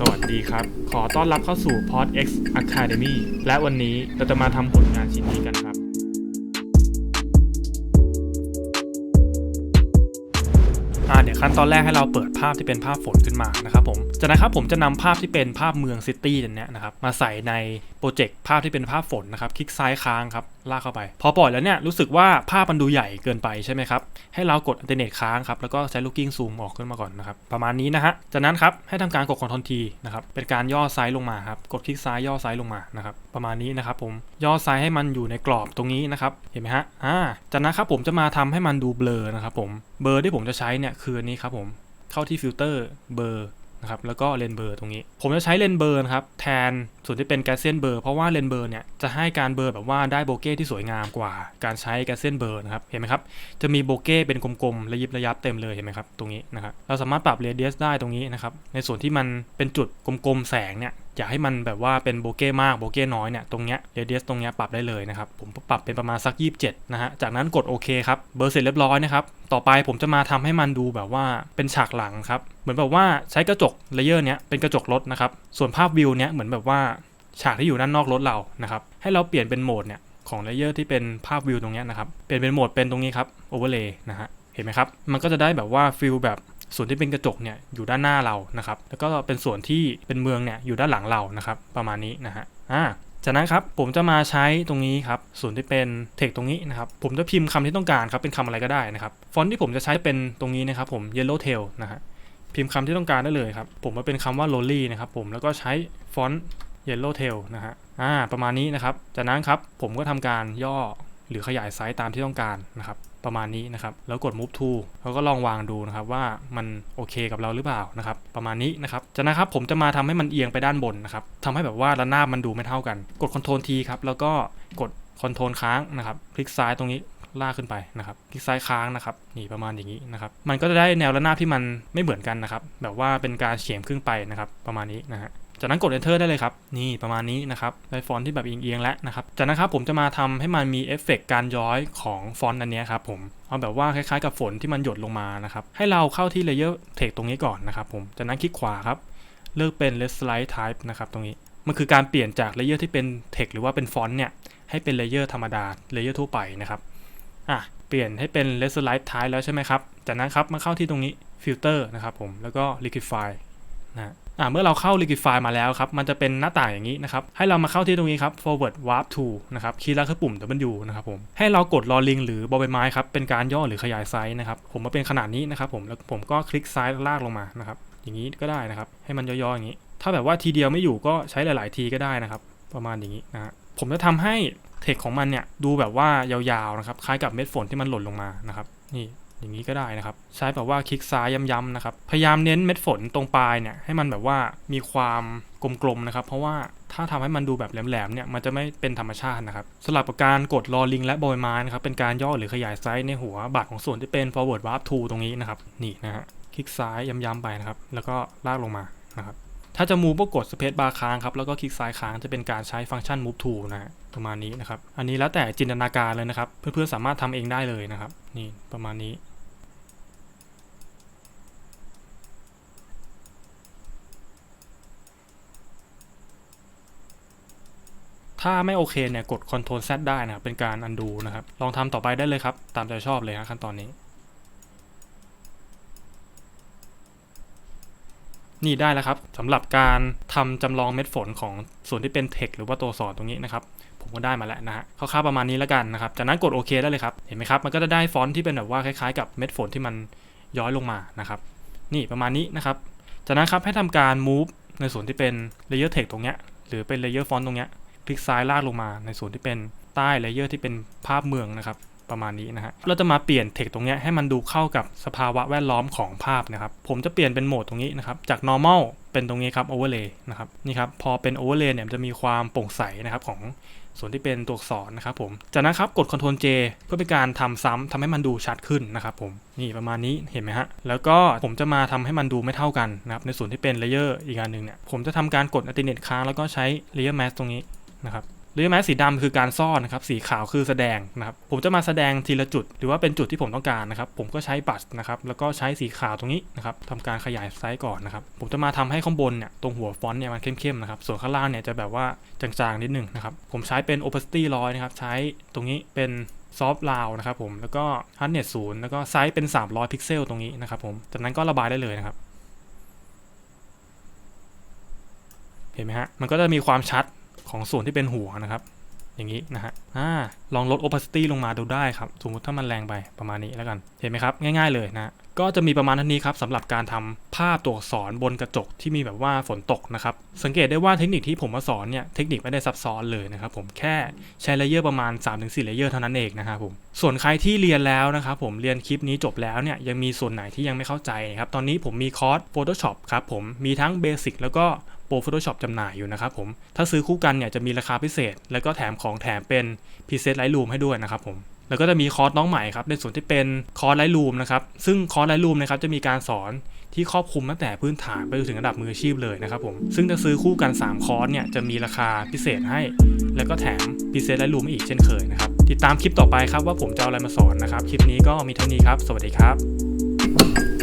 สวัสดีครับ ขอต้อนรับเข้าสู่ Pod X Academy และวันนี้เราจะมาทำผลงานชิ้นนี้กันครับ ขั้นตอนแรกให้เราเปิดภาพที่เป็นภาพฝนขึ้นมานะครับผมจากนั้นครับผมจะนำภาพที่เป็นภาพเมืองซิตี้เนี้ยนะครับมาใส่ในโปรเจกต์ภาพที่เป็นภาพฝนนะครับ คลิกซ้ายค้างครับลากเข้าไป พอปล่อยแล้วเนี่ยรู้สึกว่าภาพมันดูใหญ่เกินไปใช่ไหมครับ ให้เรากดอัลเทอร์เนทค้างครับแล้วก็ใช้ลูกกิ้งซูมออกขึ้นมาก่อนนะครับประมาณนี้นะฮะจากนั้นครับให้ทำการกด Ctrl T นะครับเป็นการย่อไซส์ลงมาครับกดคลิกซ้ายย่อไซส์ลงมานะครับประมาณนี้นะครับผมย่อไซส์ให้มันอยู่ในกรอบตรงนี้นะครับเห็นไหมฮะอ่าจากนั้นครับผมจะมาทำให้มันดูเบลอนะครับผมเบอที่ผมจะใช้เนี่ยคือนี้ครับผมเข้าที่ฟิลเตอร์เบอร์นะครับแล้วก็เลนเบอร์ตรงนี้ ผมจะใช้เลนเบอร์นะครับแทนส่วนที่เป็นแกสเซียนเบอร์เพราะว่าเลนเบอร์เนี่ยจะให้การเบอร์แบบว่าได้โบเก้ที่สวยงามกว่า การใช้แกสเซียนเบอร์นะครับเห็นไหมครับจะมีโบเก้เป็นกลมๆระยิบระยับเต็มเลยเห็นไหมครับตรงนี้นะครับเราสามารถปรับเรเดียสได้ตรงนี้นะครับในส่วนที่มันเป็นจุดกลมๆแสงเนี่ย อยากให้มันแบบว่าเป็นโบเก้มากโบเก้น้อยเนี่ยตรงเนี้ยเรเดียสตรงเนี้ยปรับได้เลยนะครับผมปรับเป็นประมาณสัก 27นะฮะจากนั้นกดโอเคครับเบอร์เสร็จเรียบร้อยนะครับต่อไปผมจะมาทำให้มันดูแบบว่าเป็นฉากหลังครับเหมือนแบบว่าใช้กระจกเลเยอร์เนี้ยเป็นกระจกรถนะครับส่วนภาพวิวเนี้ยเหมือนแบบว่าฉากที่อยู่ด้านนอกรถเรานะครับให้เราเปลี่ยนเป็นโหมดเนี่ยของเลเยอร์ที่เป็นภาพวิวตรงเนี้ยนะครับเปลี่ยนเป็นโหมดเป็นตรงนี้ครับโอเวอร์เลย์นะฮะเห็นไหมครับมันก็จะได้แบบว่าฟิลแบบ ส่วนที่เป็นกระจกเนี่ยอยู่ด้านหน้าเรานะครับ แล้วก็เป็นส่วนที่เป็นเมืองเนี่ยอยู่ด้านหลังเรานะครับ ประมาณนี้นะฮะอ่าจากนั้นครับผมจะมาใช้ตรงนี้ครับส่วนที่เป็นเทคตรงนี้นะครับผมจะพิมพ์คำที่ต้องการครับเป็นคำอะไรก็ได้นะครับฟอนต์ที่ผมจะใช้เป็นตรงนี้นะครับผม yellow tail นะฮะพิมพ์คำที่ต้องการได้เลยครับผมมาเป็นคำว่า lolly นะครับผมแล้วก็ใช้ฟอนต์ yellow tail นะฮะอ่าประมาณนี้นะครับจากนั้นครับผมก็ทำการย่อหรือขยายไซส์ตามที่ต้องการนะครับ ประมาณนี้นะครับ แล้วกด move to แล้วก็ลองวางดูนะครับว่ามันโอเคกับเราหรือเปล่านะครับ ประมาณนี้นะครับจากนั้นครับผมจะมาทำให้มันเอียงไปด้านบนนะครับทำให้แบบว่าระนาบมันดูไม่เท่ากัน กด Ctrl T ครับ แล้วก็กด Ctrl ค้างนะครับ คลิกซ้ายตรงนี้ลากขึ้นไปนะครับ คลิกซ้ายค้างนะครับ นี่ประมาณอย่างนี้นะครับ มันก็จะได้แนวระนาบที่มันไม่เหมือนกันนะครับ แบบว่าเป็นการเฉียงครึ่งไปนะครับ ประมาณนี้นะฮะ จากนั้นกด enter ได้เลยครับ นี่ประมาณนี้นะครับได้ฟอนต์ที่แบบเอียงๆแล้วนะครับ จากนั้นครับผมจะมาทำให้มันมีเอฟเฟกต์การย้อยของฟอนต์อันนี้ครับผม เอาแบบว่าคล้ายๆกับฝนที่มันหยดลงมานะครับ ให้เราเข้าที่ layer text ตรงนี้ก่อนนะครับผม จากนั้นคลิกขวาครับ เลือกเป็น let slide type นะครับตรงนี้ มันคือการเปลี่ยนจาก layer ที่เป็น text หรือว่าเป็นฟอนต์เนี่ยให้เป็น layer ธรรมดา layer ทั่วไปนะครับ อะ เปลี่ยนให้เป็น let slide type แล้วใช่ไหมครับ จากนั้นครับมาเข้าที่ตรงนี้ filter นะครับผม แล้วก็ liquify นะ อ่าเมื่อเราเข้า Liquify มาแล้วครับ มันจะเป็นหน้าต่างอย่างนี้นะครับ ให้เรามาเข้าที่ตรงนี้ครับ forward warp to นะครับ คีย์ลัดคือปุ่ม W นะครับผม ให้เรากดรอลิงหรือบอใบไม้ครับ เป็นการย่อหรือขยายไซส์นะครับ ผมมาเป็นขนาดนี้นะครับผม แล้วผมก็คลิกซ้ายลากลงมานะครับ อย่างนี้ก็ได้นะครับ ให้มันย่อๆอย่างนี้ ถ้าแบบว่าทีเดียวไม่อยู่ก็ใช้หลาย ๆ ทีก็ได้นะครับ ประมาณอย่างนี้นะฮะ ผมจะทำให้เทคของมันเนี่ยดูแบบว่ายาวๆนะครับ คล้ายกับเม็ดฝนที่มันหล่นลงมานะครับ นี่ อย่างนี้ก็ได้นะครับ ใช้แบบว่าคลิกซ้ายย้ำๆนะครับ พยายามเน้นเม็ดฝนตรงปลายเนี่ยให้มันแบบว่ามีความกลมๆนะครับ เพราะว่าถ้าทำให้มันดูแบบแหลมๆเนี่ยมันจะไม่เป็นธรรมชาตินะครับสลับกับการกดรอลิงและบอยไม้นะครับเป็นการย่อหรือขยายไซส์ในหัวบัตรของส่วนที่เป็น forward warp to ตรงนี้นะครับนี่นะฮะคลิกซ้ายย้ำๆไปนะครับ แล้วก็ลากลงมานะครับ ถ้าจะ move ก็กด space bar ค้างครับ แล้วก็คลิกซ้ายค้างจะเป็นการใช้ฟังก์ชัน move to นะฮะประมาณนี้นะครับ อันนี้แล้วแต่จินตนาการเลยนะครับ เพื่อนๆสามารถทำเองได้เลยนะครับ นี่ประมาณนี้ถ้าไม่โอเคเนี่ยกด Ctrl Z ได้นะครับเป็นการ undo นะครับ ลองทำต่อไปได้เลยครับ ตามใจชอบเลยครับขั้นตอนนี้ นี่ได้แล้วครับสำหรับการทำจำลองเม็ดฝนของส่วนที่เป็น text หรือว่าตัวสอนตรงนี้นะครับผมก็ได้มาแล้วนะฮะคร่าวๆประมาณนี้แล้วกันนะครับ จากนั้นกดโอเคได้เลยครับ เห็นไหมครับ มันก็จะได้ฟอนต์ที่เป็นแบบว่าคล้ายๆ กับเม็ดฝนที่มันย้อยลงมานะครับ นี่ประมาณนี้นะครับ จากนั้นครับให้ทำการ move ในส่วนที่เป็น layer text ตรงเนี้ย หรือเป็น layer font ตรงเนี้ย คลิกซ้ายลากลงมาในส่วนที่เป็นใต้ layer ที่เป็นภาพเมืองนะครับ ประมาณนี้นะฮะเราจะมาเปลี่ยนเทคตรงนี้ให้มันดูเข้ากับสภาวะแวดล้อมของภาพนะครับ ผมจะเปลี่ยนเป็นโหมดตรงนี้นะครับ จาก normal เป็นตรงนี้ครับ overlay นะครับนี่ครับพอเป็น overlay เนี่ยจะมีความโปร่งใสนะครับของส่วนที่เป็นตัวอักษรนะครับผมจากนั้นครับกด Ctrl J เพื่อเป็นการทำซ้ำทำให้มันดูชัดขึ้นนะครับผมนี่ประมาณนี้เห็นไหมฮะแล้วก็ผมจะมาทำให้มันดูไม่เท่ากันนะครับในส่วนที่เป็น layer อีกอันหนึ่งเนี่ยผมจะทำการกด alternate ค้างแล้วก็ใช้ layer mask ตรงนี้นะครับ รือแม้สีดำคือการซ่อนนะครับ สีขาวคือแสดงนะครับ ผมจะมาแสดงทีละจุด หรือว่าเป็นจุดที่ผมต้องการนะครับ ผมก็ใช้บัตนะครับ แล้วก็ใช้สีขาวตรงนี้นะครับทำการขยายไซส์ก่อนนะครับ ผมจะมาทำให้ข้างบนเนี่ย ตรงหัวฟอนต์เนี่ยมันเข้มๆนะครับ ส่วนข้างล่างเนี่ยจะแบบว่าจางๆนิดนึงนะครับ ผมใช้เป็น opacity ร้อยนะครับ ใช้ตรงนี้เป็นซอฟต์ลาวนะครับผม แล้วก็ฮาร์ดเนสศูนย์แล้วก็ไซส์เป็น 300 พิกเซลตรงนี้นะครับผม จากนั้นก็ระบายได้เลยนะครับ เห็นไหมฮะ มันก็จะมีความชัด ของส่วนที่เป็นหัวนะครับ อย่างนี้นะฮะอ่าลองลด opacity ลงมาดูได้ครับ สมมติถ้ามันแรงไปประมาณนี้แล้วกัน เห็นไหมครับ ง่ายๆเลยนะ ก็จะมีประมาณเท่านี้ครับสำหรับการทำภาพตัวอักษรบนกระจกที่มีแบบว่าฝนตกนะครับ สังเกตได้ว่าเทคนิคที่ผมมาสอนเนี่ยเทคนิคไม่ได้ซับซ้อนเลยนะครับผมแค่ใช้เลเยอร์ประมาณ 3-4เลเยอร์เท่านั้นเองนะครับผมส่วนใครที่เรียนแล้วนะครับผมเรียนคลิปนี้จบแล้วเนี่ยยังมีส่วนไหนที่ยังไม่เข้าใจครับตอนนี้ผมมีคอร์ส Photoshop ครับผมมีทั้ง Basic แล้วก็โปร Photoshop จำหน่ายอยู่นะครับผม ถ้าซื้อคู่กันเนี่ยจะมีราคาพิเศษ แล้วก็แถมของแถมเป็น Preset Lightroom ให้ด้วยนะครับผม แล้วก็จะมีคอร์สน้องใหม่ครับในส่วนที่เป็นคอร์สไลท์รูมนะครับซึ่งคอร์สไลท์รูมนะครับจะมีการสอนที่ครอบคลุมตั้งแต่พื้นฐานไปจนถึงระดับมืออาชีพเลยนะครับผมซึ่งถ้าซื้อคู่กัน 3 คอร์สเนี่ยจะมีราคาพิเศษให้ แล้วก็แถมพิเศษไลท์รูมอีกเช่นเคยนะครับติดตามคลิปต่อไปครับว่าผมจะเอาอะไรมาสอนนะครับคลิปนี้ก็มีเท่านี้ครับ สวัสดีครับ